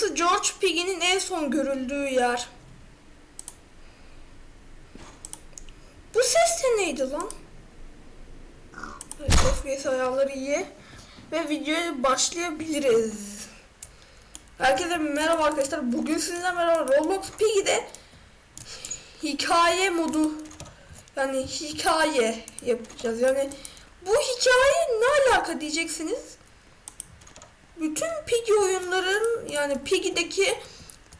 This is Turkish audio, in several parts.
Burası George Piggy'nin en son görüldüğü yer. Bu ses de neydi lan? Evet, FPS ayarları iyi. Ve videoya başlayabiliriz. Herkese merhaba arkadaşlar. Bugün sizinle merhaba. Roblox Piggy'de hikaye modu yani hikaye yapacağız. Yani bu hikaye ne alaka diyeceksiniz. Bütün Piggy oyunların yani Piggy'deki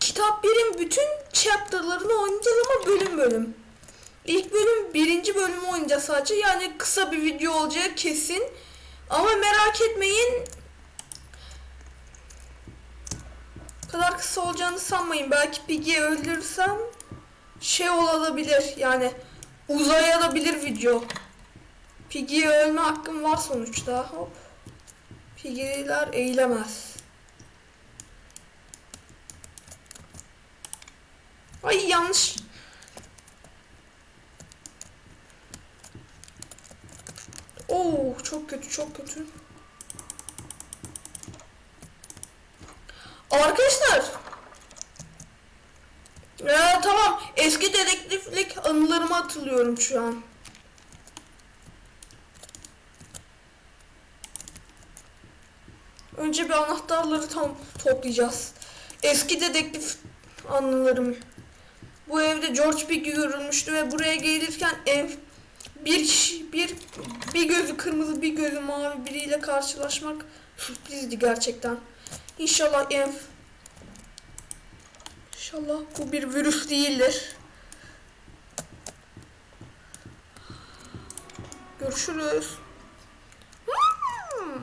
kitap birin bütün chapter'larını oynayacağız ama bölüm bölüm. İlk bölüm birinci bölümü oynayacağız sadece. Yani kısa bir video olacağı kesin. Ama merak etmeyin. kadar kısa olacağını sanmayın. Belki Piggy'yi öldürürsem şey olabilir yani uzayabilir video. Piggy'ye ölme hakkım var sonuçta. Hop. Piggy'ler eğilemez. Ay yanlış. Oo çok kötü çok kötü. Arkadaşlar. Ya tamam eski dedektiflik anılarımı hatırlıyorum şu an. Önce bir anahtarları tam toplayacağız. Eski dedektif anılarım. Bu evde George Piggy görülmüştü ve buraya gelirken ev bir kişi bir bir gözü kırmızı bir gözü mavi biriyle karşılaşmak sürprizdi gerçekten. İnşallah ev İnşallah bu bir virüs değildir. Görüşürüz. Hmm.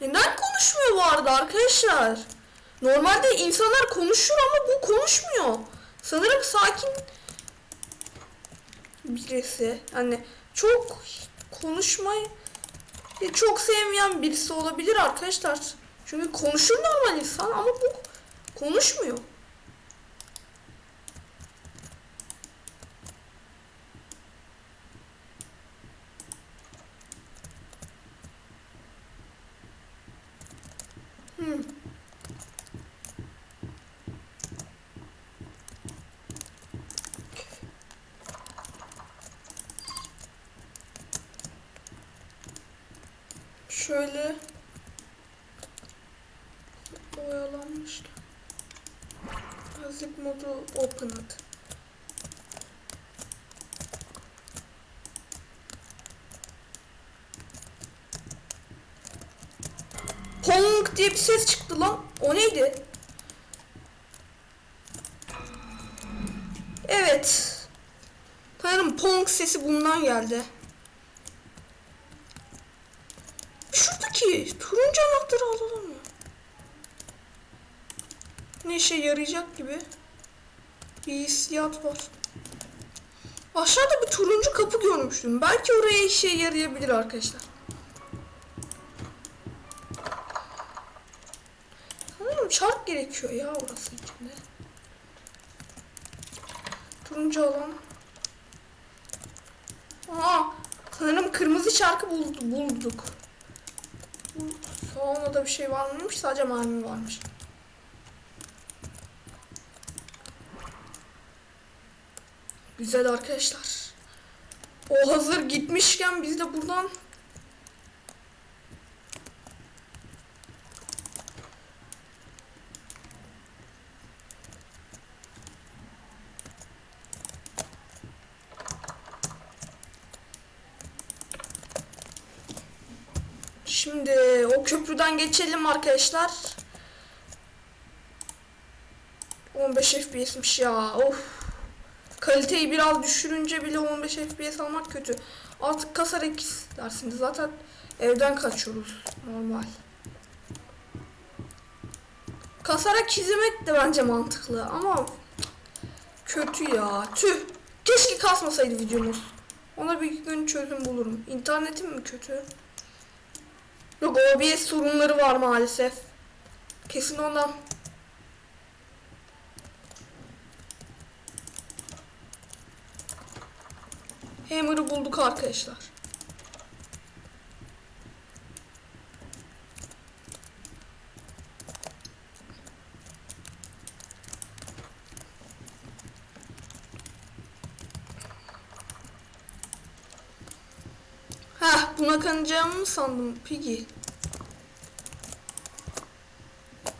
Neden konuşmuyor bu arada arkadaşlar? Normalde insanlar konuşur ama bu konuşmuyor. Sanırım sakin birisi. Yani çok konuşmayı çok sevmeyen birisi olabilir arkadaşlar. Çünkü konuşur normal insan ama bu konuşmuyor. Hmm. Şöyle oyalanmıştı. Azıcık modu open at. Pong diye bir ses çıktı lan. O neydi? Evet. Sanırım Pong sesi bundan geldi. Şuradaki turuncu anahtarı alalım mı? Ne işe yarayacak gibi. Bir hissiyat var. Aşağıda bir turuncu kapı görmüştüm. Belki oraya işe yarayabilir arkadaşlar. Sanırım çark gerekiyor ya orası içinde. Turuncu alan. Aa, sanırım kırmızı çarkı bulduk. bulduk. Salonda da bir şey var mıymış? Sadece mavi varmış. Güzel arkadaşlar. O hazır gitmişken biz de buradan Şimdi o köprüden geçelim arkadaşlar. 15 FPS'miş ya. Of. Kaliteyi biraz düşürünce bile 15 FPS almak kötü. Artık kasarak dersiniz. Zaten evden kaçıyoruz. Normal. Kasarak çizmek de bence mantıklı ama kötü ya. Tüh. Keşke kasmasaydı videomuz. Ona bir gün çözüm bulurum. İnternetim mi kötü? Yok OBS sorunları var maalesef. Kesin ondan. Hammer'ı bulduk arkadaşlar. Buna kanacağımı mı sandım Piggy?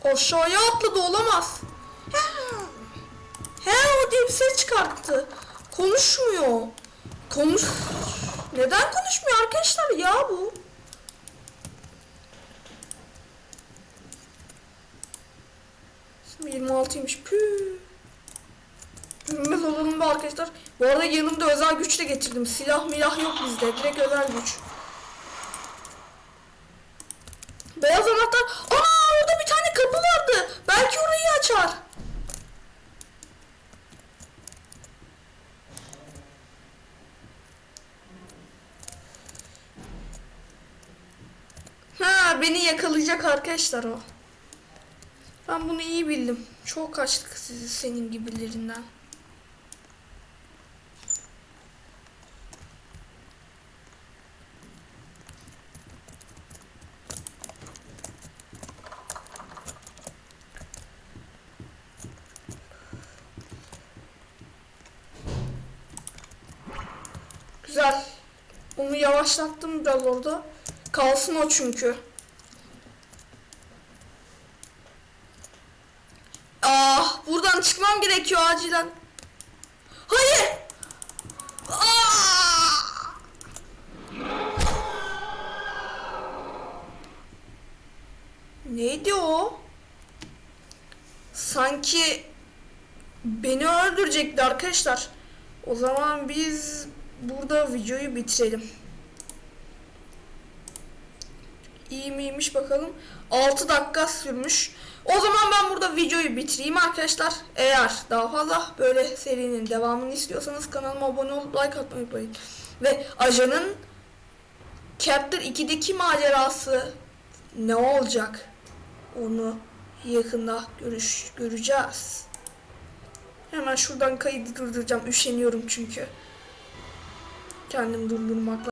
Aşağıya atladı olamaz. He, o diye ses çıkarttı. Konuşmuyor. Konuş... Neden konuşmuyor arkadaşlar ya bu? Şimdi 26'ymış. Püh. Görünmez olalım be arkadaşlar. Bu arada yanımda özel güç de getirdim. Silah milah yok bizde. Direkt özel güç. Beyaz anahtar. Aa orada bir tane kapı vardı. Belki orayı açar. Ha beni yakalayacak arkadaşlar o. Ben bunu iyi bildim. Çok kaçtık sizi senin gibilerinden. Güzel. Onu yavaşlattım biraz orada. Kalsın o çünkü. Ah, buradan çıkmam gerekiyor acilen. Hayır. Ah! Neydi o? Sanki beni öldürecekti arkadaşlar. O zaman biz burada videoyu bitirelim. İyi miymiş bakalım. 6 dakika sürmüş. O zaman ben burada videoyu bitireyim arkadaşlar. Eğer daha fazla böyle serinin devamını istiyorsanız kanalıma abone olup like atmayı unutmayın. Ve ajanın Chapter 2'deki macerası ne olacak? Onu yakında görüş göreceğiz. Hemen şuradan kaydı durduracağım. Üşeniyorum çünkü. Kendim durdurmakla.